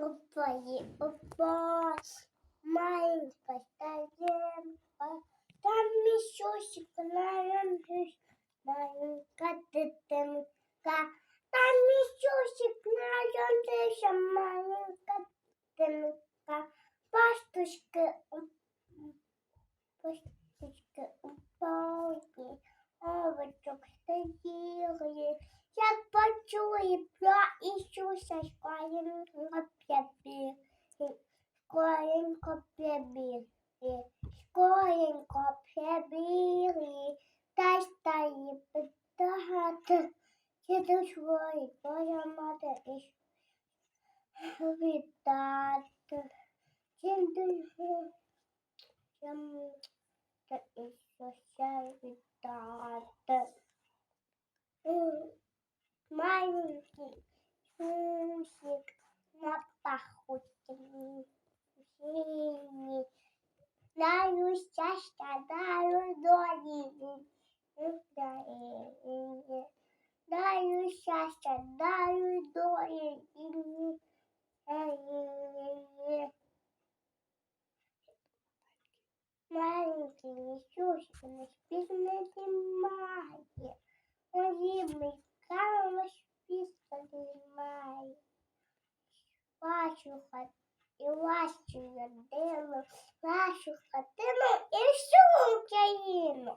Опої, опа, маленька таємка, там місюсик наємшись, маленька дитинка, там місюсик наємшися, маленька дитинка, пастушки, пастушки упали, овочок стоїли, як почули про Ісуса, скоренько прибіг, скоренько прибіг, скоренько прибігли, та й стали питати, чи дозволить Божа мати Ісуса вітати, чи дозволить Ісуса вітати. Маленький сусик на. Синий. Даю щастя, даю долі. Даю- щастя, даю долі. Маленький Ісусик не спізнити має. Подібний Вашу і вашу родину, вашу хатину і всю Україну.